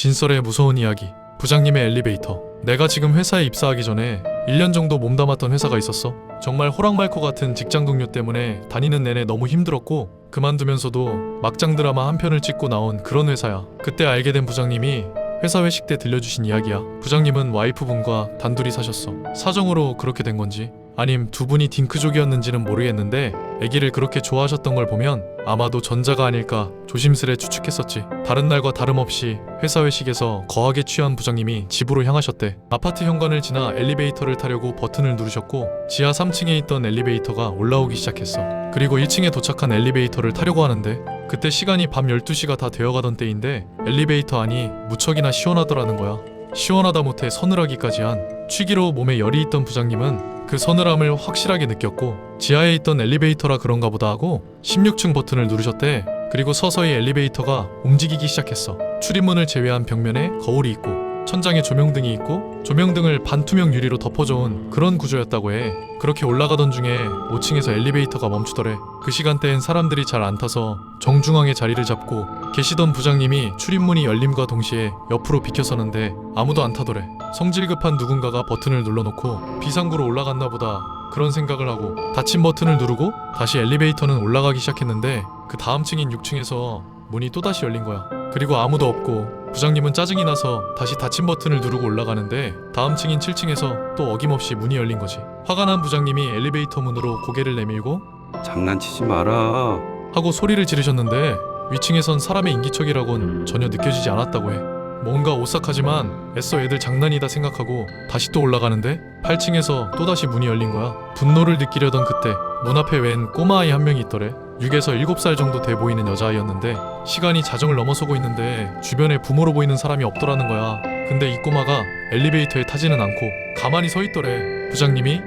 진설의 무서운 이야기. 부장님의 엘리베이터. 내가 지금 회사에 입사하기 전에 1년 정도 몸담았던 회사가 있었어. 정말 호랑말코 같은 직장 동료 때문에 다니는 내내 너무 힘들었고 그만두면서도 막장 드라마 한 편을 찍고 나온 그런 회사야. 그때 알게 된 부장님이 회사 회식 때 들려주신 이야기야. 부장님은 와이프분과 단둘이 사셨어. 사정으로 그렇게 된 건지 아님 두 분이 딩크족이었는지는 모르겠는데 아기를 그렇게 좋아하셨던 걸 보면 아마도 전자가 아닐까 조심스레 추측했었지. 다른 날과 다름없이 회사 회식에서 거하게 취한 부장님이 집으로 향하셨대. 아파트 현관을 지나 엘리베이터를 타려고 버튼을 누르셨고 지하 3층에 있던 엘리베이터가 올라오기 시작했어. 그리고 1층에 도착한 엘리베이터를 타려고 하는데 그때 시간이 밤 12시가 다 되어가던 때인데 엘리베이터 안이 무척이나 시원하더라는 거야. 시원하다 못해 서늘하기까지 한 취기로 몸에 열이 있던 부장님은 그 서늘함을 확실하게 느꼈고 지하에 있던 엘리베이터라 그런가 보다 하고 16층 버튼을 누르셨대. 그리고 서서히 엘리베이터가 움직이기 시작했어. 출입문을 제외한 벽면에 거울이 있고 천장에 조명등이 있고 조명등을 반투명 유리로 덮어줘온 그런 구조였다고 해. 그렇게 올라가던 중에 5층에서 엘리베이터가 멈추더래. 그 시간대엔 사람들이 잘 안 타서 정중앙에 자리를 잡고 계시던 부장님이 출입문이 열림과 동시에 옆으로 비켜서는데 아무도 안 타더래. 성질 급한 누군가가 버튼을 눌러놓고 비상구로 올라갔나 보다 그런 생각을 하고 닫힌 버튼을 누르고 다시 엘리베이터는 올라가기 시작했는데 그 다음 층인 6층에서 문이 또다시 열린 거야. 그리고 아무도 없고 부장님은 짜증이 나서 다시 닫힌 버튼을 누르고 올라가는데 다음 층인 7층에서 또 어김없이 문이 열린 거지. 화가 난 부장님이 엘리베이터 문으로 고개를 내밀고 장난치지 마라. 하고 소리를 지르셨는데 위층에선 사람의 인기척이라곤 전혀 느껴지지 않았다고 해. 뭔가 오싹하지만 애써 애들 장난이다 생각하고 다시 또 올라가는데 8층에서 또다시 문이 열린 거야. 분노를 느끼려던 그때 문 앞에 웬 꼬마아이 한 명이 있더래. 6에서 7살 정도 돼 보이는 여자아이였는데 시간이 자정을 넘어서고 있는데 주변에 부모로 보이는 사람이 없더라는 거야. 근데 이 꼬마가 엘리베이터에 타지는 않고 가만히 서 있더래. 부장님이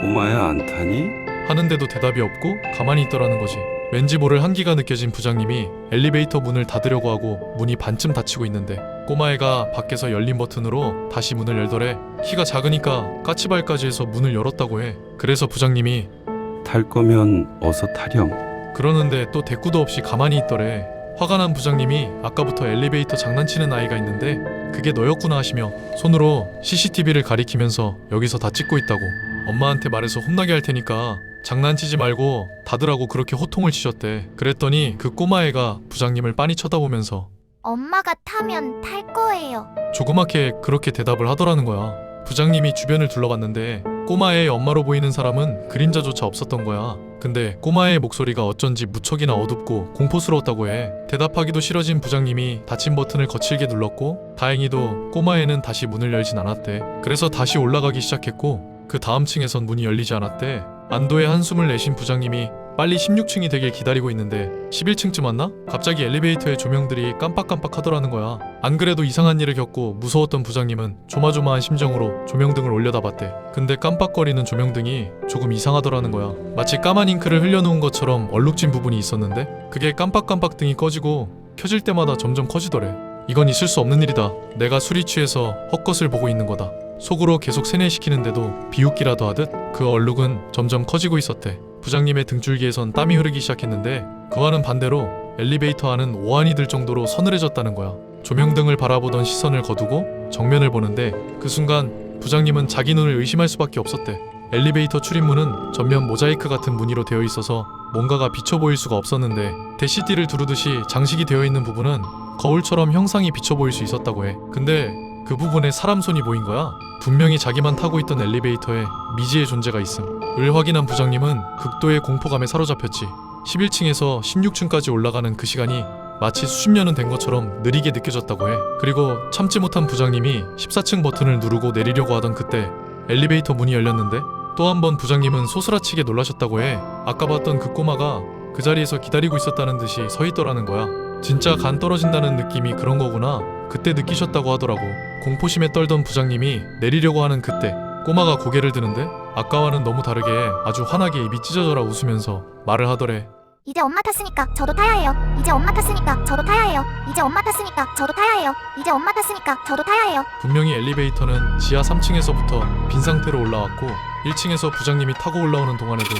꼬마야 안 타니? 하는데도 대답이 없고 가만히 있더라는 거지. 왠지 모를 한기가 느껴진 부장님이 엘리베이터 문을 닫으려고 하고 문이 반쯤 닫히고 있는데 꼬마애가 밖에서 열린 버튼으로 다시 문을 열더래. 키가 작으니까 까치발까지 해서 문을 열었다고 해. 그래서 부장님이 탈 거면 어서 타렴. 그러는데 또 대꾸도 없이 가만히 있더래. 화가 난 부장님이 아까부터 엘리베이터 장난치는 아이가 있는데 그게 너였구나 하시며 손으로 CCTV를 가리키면서 여기서 다 찍고 있다고 엄마한테 말해서 혼나게 할 테니까 장난치지 말고 닫으라고 그렇게 호통을 치셨대. 그랬더니 그 꼬마애가 부장님을 빤히 쳐다보면서 엄마가 타면 탈 거예요. 조그맣게 그렇게 대답을 하더라는 거야. 부장님이 주변을 둘러봤는데 꼬마의 엄마로 보이는 사람은 그림자조차 없었던 거야. 근데 꼬마의 목소리가 어쩐지 무척이나 어둡고 공포스러웠다고 해. 대답하기도 싫어진 부장님이 닫힌 버튼을 거칠게 눌렀고 다행히도 꼬마애는 다시 문을 열진 않았대. 그래서 다시 올라가기 시작했고 그 다음 층에선 문이 열리지 않았대. 안도의 한숨을 내쉰 부장님이 빨리 16층이 되길 기다리고 있는데 11층쯤 왔나? 갑자기 엘리베이터의 조명들이 깜빡깜빡 하더라는 거야. 안 그래도 이상한 일을 겪고 무서웠던 부장님은 조마조마한 심정으로 조명등을 올려다봤대. 근데 깜빡거리는 조명등이 조금 이상하더라는 거야. 마치 까만 잉크를 흘려놓은 것처럼 얼룩진 부분이 있었는데 그게 깜빡깜빡 등이 꺼지고 켜질 때마다 점점 커지더래. 이건 있을 수 없는 일이다. 내가 술이 취해서 헛것을 보고 있는 거다. 속으로 계속 세뇌시키는데도 비웃기라도 하듯 그 얼룩은 점점 커지고 있었대. 부장님의 등줄기에선 땀이 흐르기 시작했는데 그와는 반대로 엘리베이터 안은 오한이 들 정도로 서늘해졌다는 거야. 조명등을 바라보던 시선을 거두고 정면을 보는데 그 순간 부장님은 자기 눈을 의심할 수밖에 없었대. 엘리베이터 출입문은 전면 모자이크 같은 무늬로 되어 있어서 뭔가가 비쳐 보일 수가 없었는데 대시띠를 두르듯이 장식이 되어 있는 부분은 거울처럼 형상이 비쳐 보일 수 있었다고 해. 근데 그 부분에 사람 손이 보인 거야. 분명히 자기만 타고 있던 엘리베이터에 미지의 존재가 있음. 을 확인한 부장님은 극도의 공포감에 사로잡혔지. 11층에서 16층까지 올라가는 그 시간이 마치 수십 년은 된 것처럼 느리게 느껴졌다고 해. 그리고 참지 못한 부장님이 14층 버튼을 누르고 내리려고 하던 그때 엘리베이터 문이 열렸는데 또 한 번 부장님은 소스라치게 놀라셨다고 해. 아까 봤던 그 꼬마가 그 자리에서 기다리고 있었다는 듯이 서 있더라는 거야. 진짜 간 떨어진다는 느낌이 그런 거구나. 그때 느끼셨다고 하더라고. 공포심에 떨던 부장님이 내리려고 하는 그때 꼬마가 고개를 드는데 아까와는 너무 다르게 아주 환하게 입이 찢어져라 웃으면서 말을 하더래. 이제 엄마 탔으니까 저도 타야 해요. 이제 엄마 탔으니까 저도 타야 해요. 이제 엄마 탔으니까 저도 타야 해요. 이제 엄마 탔으니까 저도 타야 해요. 분명히 엘리베이터는 지하 3층에서부터 빈 상태로 올라왔고 1층에서 부장님이 타고 올라오는 동안에도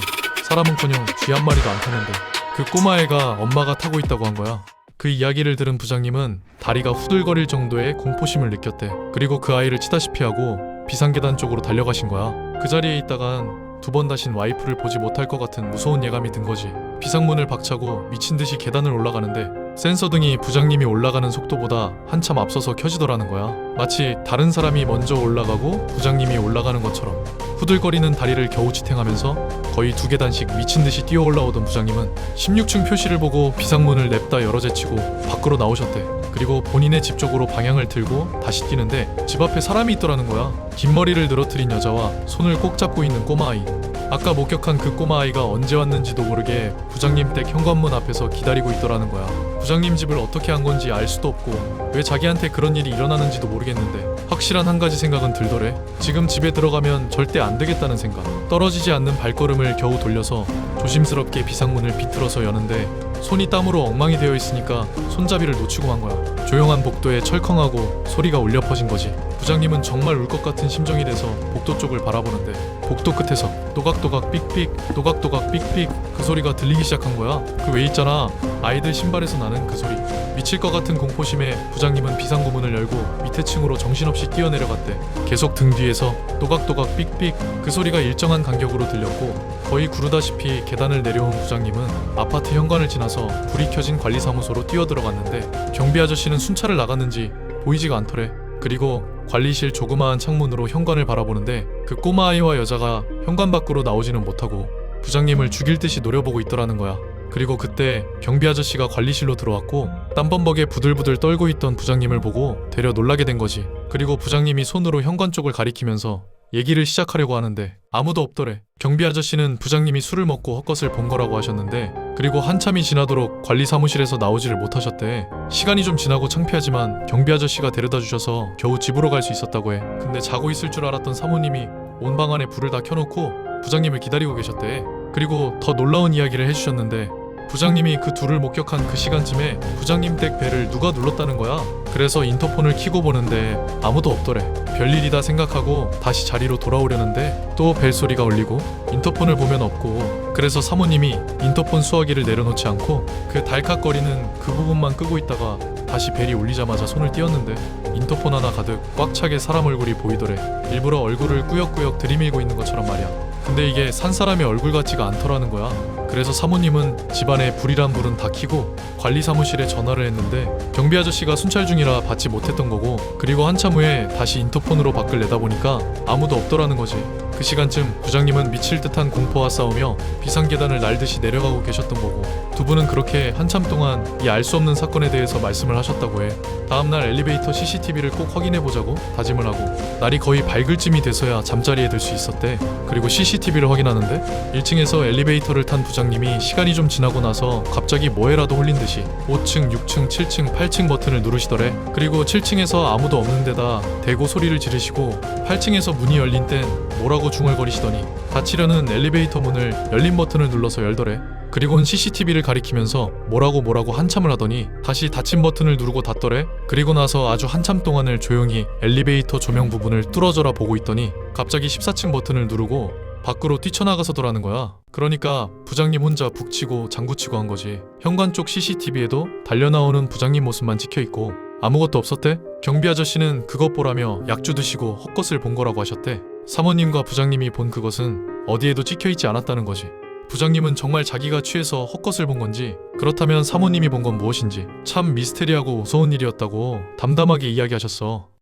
사람은커녕 쥐 한 마리도 안 타는데 그 꼬마애가 엄마가 타고 있다고 한 거야. 그 이야기를 들은 부장님은 다리가 후들거릴 정도의 공포심을 느꼈대. 그리고 그 아이를 치다시피 하고 비상계단 쪽으로 달려가신 거야. 그 자리에 있다간 두 번 다신 와이프를 보지 못할 것 같은 무서운 예감이 든 거지. 비상문을 박차고 미친 듯이 계단을 올라가는데 센서 등이 부장님이 올라가는 속도보다 한참 앞서서 켜지더라는 거야. 마치 다른 사람이 먼저 올라가고 부장님이 올라가는 것처럼. 후들거리는 다리를 겨우 지탱하면서 거의 두 계단씩 미친 듯이 뛰어 올라오던 부장님은 16층 표시를 보고 비상문을 냅다 열어제치고 밖으로 나오셨대. 그리고 본인의 집 쪽으로 방향을 들고 다시 뛰는데 집 앞에 사람이 있더라는 거야. 긴 머리를 늘어뜨린 여자와 손을 꼭 잡고 있는 꼬마 아이. 아까 목격한 그 꼬마 아이가 언제 왔는지도 모르게 부장님 댁 현관문 앞에서 기다리고 있더라는 거야. 부장님 집을 어떻게 한 건지 알 수도 없고 왜 자기한테 그런 일이 일어나는지도 모르겠는데 확실한 한 가지 생각은 들더래. 지금 집에 들어가면 절대 안 되겠다는 생각. 떨어지지 않는 발걸음을 겨우 돌려서 조심스럽게 비상문을 비틀어서 여는데 손이 땀으로 엉망이 되어 있으니까 손잡이를 놓치고 만 거야. 조용한 복도에 철컹하고 소리가 울려 퍼진 거지. 부장님은 정말 울 것 같은 심정이 돼서 복도 쪽을 바라보는데 복도 끝에서 또각또각 삑삑 또각또각 삑삑 그 소리가 들리기 시작한 거야. 그 왜 있잖아 아이들 신발에서 나는 그 소리. 미칠 것 같은 공포심에 부장님은 비상구문을 열고 밑에 층으로 정신없이 뛰어내려갔대. 계속 등 뒤에서 또각또각 삑삑 그 소리가 일정한 간격으로 들렸고 거의 구르다시피 계단을 내려온 부장님은 아파트 현관을 지나서 불이 켜진 관리사무소로 뛰어들어갔는데 경비 아저씨는 순찰을 나갔는지 보이지가 않더래. 그리고 관리실 조그마한 창문으로 현관을 바라보는데 그 꼬마 아이와 여자가 현관 밖으로 나오지는 못하고 부장님을 죽일 듯이 노려보고 있더라는 거야. 그리고 그때 경비 아저씨가 관리실로 들어왔고 땀범벅에 부들부들 떨고 있던 부장님을 보고 되려 놀라게 된 거지. 그리고 부장님이 손으로 현관 쪽을 가리키면서 얘기를 시작하려고 하는데 아무도 없더래. 경비 아저씨는 부장님이 술을 먹고 헛것을 본 거라고 하셨는데 그리고 한참이 지나도록 관리 사무실에서 나오지를 못하셨대. 시간이 좀 지나고 창피하지만 경비 아저씨가 데려다 주셔서 겨우 집으로 갈 수 있었다고 해. 근데 자고 있을 줄 알았던 사모님이 온 방 안에 불을 다 켜놓고 부장님을 기다리고 계셨대. 그리고 더 놀라운 이야기를 해주셨는데 부장님이 그 둘을 목격한 그 시간쯤에 부장님 댁 벨을 누가 눌렀다는 거야. 그래서 인터폰을 키고 보는데 아무도 없더래. 별일이다 생각하고 다시 자리로 돌아오려는데 또 벨 소리가 울리고 인터폰을 보면 없고 그래서 사모님이 인터폰 수화기를 내려놓지 않고 그 달칵거리는 그 부분만 끄고 있다가 다시 벨이 울리자마자 손을 띄었는데 인터폰 하나 가득 꽉 차게 사람 얼굴이 보이더래. 일부러 얼굴을 꾸역꾸역 들이밀고 있는 것처럼 말이야. 근데 이게 산 사람의 얼굴 같지가 않더라는 거야. 그래서 사모님은 집안에 불이란 불은 다 켜고 관리 사무실에 전화를 했는데 경비 아저씨가 순찰 중이라 받지 못했던 거고 그리고 한참 후에 다시 인터폰으로 밖을 내다보니까 아무도 없더라는 거지. 그 시간쯤 부장님은 미칠 듯한 공포와 싸우며 비상계단을 날듯이 내려가고 계셨던 거고 두 분은 그렇게 한참 동안 이 알 수 없는 사건에 대해서 말씀을 하셨다고 해. 다음날 엘리베이터 CCTV를 꼭 확인해 보자고 다짐을 하고 날이 거의 밝을 쯤이 돼서야 잠자리에 들 수 있었대. 그리고 CCTV 를 확인하는데 1층에서 엘리베이터를 탄 부장님이 시간이 좀 지나고 나서 갑자기 뭐에라도 홀린 듯이 5층, 6층, 7층, 8층 버튼을 누르시더래. 그리고 7층에서 아무도 없는 데다 대고 소리를 지르시고 8층에서 문이 열린 땐 뭐라고 중얼거리시더니 닫히려는 엘리베이터 문을 열린 버튼을 눌러서 열더래. 그리고는 CCTV를 가리키면서 뭐라고 뭐라고 한참을 하더니 다시 닫힌 버튼을 누르고 닫더래. 그리고 나서 아주 한참 동안을 조용히 엘리베이터 조명 부분을 뚫어져라 보고 있더니 갑자기 14층 버튼을 누르고 밖으로 뛰쳐나가서더라는 거야. 그러니까 부장님 혼자 북치고 장구치고 한 거지. 현관 쪽 CCTV에도 달려나오는 부장님 모습만 찍혀 있고 아무것도 없었대. 경비 아저씨는 그것 보라며 약주 드시고 헛것을 본 거라고 하셨대. 사모님과 부장님이 본 그것은 어디에도 찍혀 있지 않았다는 거지. 부장님은 정말 자기가 취해서 헛것을 본 건지 그렇다면 사모님이 본 건 무엇인지 참 미스테리하고 무서운 일이었다고 담담하게 이야기하셨어.